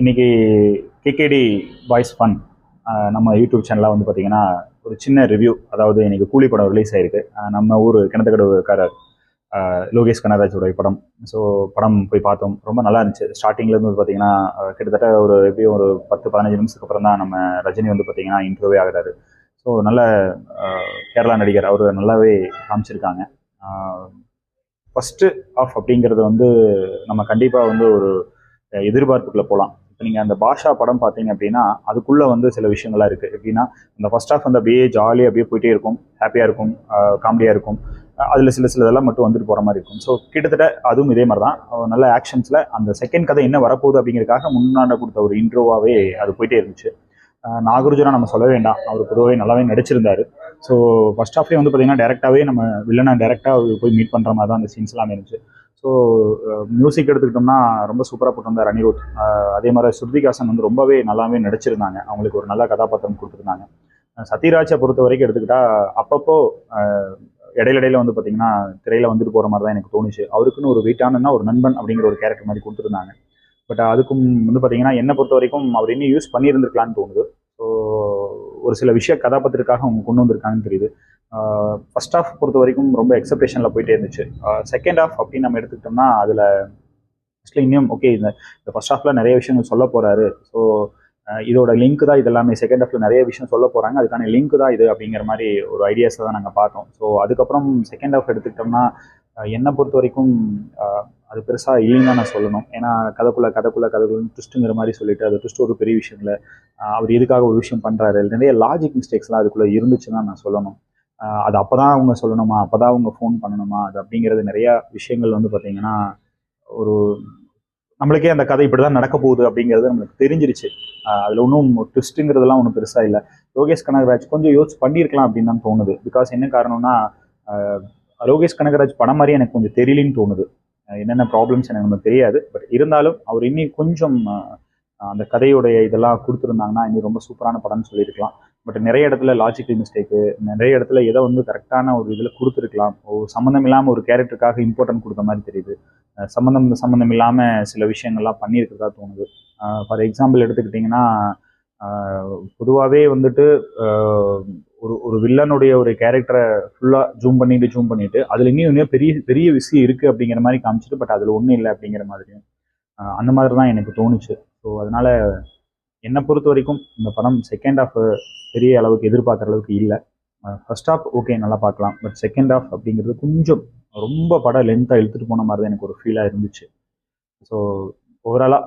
இன்னைக்கு KKD voice fun நம்ம YouTube சேனலில் வந்து பார்த்தீங்கன்னா ஒரு சின்ன ரிவ்யூ அதாவது இன்னைக்கு கூலி படம் ரிலீஸ் ஆயிருக்கு. நம்ம ஊர் கிணத்துக்கடவுக்காரர் லோகேஷ் கனராஜோடைய படம். ஸோ படம் போய் பார்த்தோம். ரொம்ப நல்லா இருந்துச்சு. ஸ்டார்டிங்லேருந்து வந்து பார்த்தீங்கன்னா கிட்டத்தட்ட ஒரு எப்படியும் ஒரு பத்து பதினஞ்சு நிமிஷத்துக்கு அப்புறம் தான் நம்ம ரஜினி வந்து பார்த்தீங்கன்னா இன்டர்வியூ ஆகிறாரு. ஸோ நல்ல கேரளா நடிகர். அவர் நல்லாவே காமிச்சிருக்காங்க. ஃபஸ்ட்டு ஆஃப் அப்படிங்கிறது வந்து நம்ம கண்டிப்பாக வந்து ஒரு எதிர்பார்ப்புக்குள்ள போகலாம் இப்போ நீங்கள் அந்த பாஷா படம் பார்த்தீங்க அப்படின்னா அதுக்குள்ளே வந்து சில விஷயங்கள்லாம் இருக்குது எப்படின்னா அந்த ஃபர்ஸ்ட் ஆஃப் வந்து அப்படியே ஜாலியாக அப்படியே போயிட்டே இருக்கும். ஹாப்பியாக இருக்கும் காமெடியாக இருக்கும். அதில் சில சில இதெல்லாம் மட்டும் வந்துட்டு போகிற மாதிரி இருக்கும். ஸோ கிட்டத்தட்ட அதுவும் இதே மாதிரி தான் நல்ல ஆக்ஷன்ஸில் அந்த செகண்ட் கதை என்ன வரப்போகுது அப்படிங்கிறதுக்காக முன்னாண்ட கொடுத்த ஒரு இன்ட்ரோவாகவே அது போயிட்டே இருந்துச்சு. நாகார்ஜுனா நம்ம சொல்ல வேண்டாம். அவர் பொதுவாகவே நல்லாவே நடிச்சிருந்தாரு. ஸோ ஃபர்ஸ்ட் ஹாஃப்லேயே வந்து பார்த்தீங்கன்னா டேரெக்டாகவே நம்ம வில்லனை டேரெக்டாக போய் மீட் பண்ணுற மாதிரி தான் அந்த சீன்ஸ் எல்லாமே இருந்துச்சு ஸோ மியூசிக் எடுத்துக்கிட்டோம்னா ரொம்ப சூப்பராக போட்டிருந்தார் அனிருத் அதே மாதிரி ஸ்ருதிகாசன் வந்து ரொம்பவே நல்லாவே நடிச்சிருந்தாங்க. அவங்களுக்கு ஒரு நல்ல கதாபாத்திரம் கொடுத்துருந்தாங்க. சத்யராஜை பொறுத்த வரைக்கும் எடுத்துக்கிட்டா அப்பப்போ இடையிலடையில வந்து பார்த்தீங்கன்னா திரையில் வந்துட்டு போகிற மாதிரி தான் எனக்கு தோணுச்சு. அவருக்குன்னு ஒரு வெயிட்டானன்னா ஒரு நண்பன் அப்படிங்கிற ஒரு கேரக்டர் மாதிரி கொடுத்துருந்தாங்க. பட் அதுக்கும் வந்து பார்த்தீங்கன்னா என்னை பொறுத்த வரைக்கும் அவர் இன்னும் யூஸ் பண்ணியிருந்திருக்கலான்னு தோணுது. ஸோ ஒரு சில விஷய கதாபாத்திரக்காக அவங்க கொண்டு வந்திருக்காங்கன்னு தெரியுது. ஃபர்ஸ்ட் ஆஃப் பொறுத்த வரைக்கும் ரொம்ப எக்ஸப்டேஷனில் போயிட்டே இருந்துச்சு. செகண்ட் ஆஃப் அப்படின்னு நம்ம எடுத்துக்கிட்டோம்னா அதில் ஆக்சுவலி இன்னும் ஓகே இந்த இந்த ஃபர்ஸ்ட் ஆஃப்ல நிறைய விஷயங்கள் சொல்ல போகிறாரு ஸோ இதோட லிங்க் தான் இது எல்லாமே செகண்ட் ஆஃப்ல நிறைய விஷயம் சொல்ல போகிறாங்க அதுக்கான லிங்க் தான் இது அப்படிங்கிற மாதிரி ஒரு ஐடியாஸை தான் நாங்கள் பார்த்தோம். ஸோ அதுக்கப்புறம் செகண்ட் ஹாஃப் எடுத்துக்கிட்டோம்னா என்னை பொறுத்த வரைக்கும் அது பெருசாக இல்லைன்னு தான் நான் சொல்லணும். ஏன்னா கதைக்குள்ள கதைக்குள்ள கதைக்குள்ள ட்விஸ்ட்டுங்கிற மாதிரி சொல்லிட்டு அது ட்விஸ்ட் ஒரு பெரிய விஷயம் இல்லை அவர் எதுக்காக ஒரு விஷயம் பண்ணுறாரு நிறைய லாஜிக் மிஸ்டேக்ஸ்லாம் அதுக்குள்ளே இருந்துச்சுன்னு நான் சொல்லணும். அது அப்போ தான் அவங்க சொல்லணுமா? அப்போ தான் அவங்க ஃபோன் பண்ணணுமா? அது அப்படிங்கிறது நிறையா விஷயங்கள் வந்து பார்த்தீங்கன்னா ஒரு நம்மளுக்கே அந்த கதை இப்படி தான் நடக்க போகுது அப்படிங்கிறது நம்மளுக்கு தெரிஞ்சிருச்சு. அதில் ஒன்றும் ட்விஸ்ட்டுங்கிறதுலாம் ஒன்றும் பெருசாக இல்லை. லோகேஷ் கனகராஜ் கொஞ்சம் யோசிச்சு பண்ணியிருக்கலாம் அப்படின்னு தான் தோணுது. பிகாஸ் என்ன காரணம்னா லோகேஷ் கனகராஜ் படம் மாதிரி எனக்கு கொஞ்சம் தெரியலன்னு தோணுது. என்னென்ன ப்ராப்ளம்ஸ் எனக்கு நமக்கு தெரியாது. பட் இருந்தாலும் அவர் இன்னும் கொஞ்சம் அந்த கதையுடைய இதெல்லாம் கொடுத்துருந்தாங்கன்னா இன்னும் ரொம்ப சூப்பரான படம்னு சொல்லியிருக்கலாம். பட் நிறைய இடத்துல லாஜிக்கல் மிஸ்டேக்கு நிறைய இடத்துல எதை வந்து கரெக்டான ஒரு இதில் கொடுத்துருக்கலாம். ஒரு சம்மந்தம் இல்லாமல் ஒரு கேரக்டருக்காக இம்பார்ட்டன்ட் கொடுத்த மாதிரி தெரியுது. சம்மந்தம் சம்மந்தம் இல்லாமல் சில விஷயங்கள்லாம் பண்ணியிருக்கிறதா தோணுது. ஃபார் எக்ஸாம்பிள் எடுத்துக்கிட்டிங்கன்னா பொதுவாகவே வந்துட்டு ஒரு ஒரு வில்லனுடைய ஒரு கேரக்டரை ஃபுல்லாக ஜூம் பண்ணிட்டு ஜூம் பண்ணிட்டு அதில் இன்னும் இன்னும் பெரிய பெரிய விஷயம் இருக்குது அப்படிங்கிற மாதிரி காமிச்சிட்டு பட் அதில் ஒன்றும் இல்லை அப்படிங்கிற மாதிரியும் அந்த மாதிரி தான் எனக்கு தோணுச்சு. ஸோ அதனால் என்னை பொறுத்த வரைக்கும் இந்த படம் செகண்ட் ஹாஃப் பெரிய அளவுக்கு எதிர்பார்க்குற அளவுக்கு இல்லை. ஃபர்ஸ்ட் ஆஃப் ஓகே நல்லா பார்க்கலாம். பட் செகண்ட் ஆஃப் அப்படிங்கிறது கொஞ்சம் ரொம்ப படம் லென்த்தாக இழுத்துட்டு போன மாதிரி தான் எனக்கு ஒரு ஃபீலாக இருந்துச்சு. ஸோ ஓவராலாக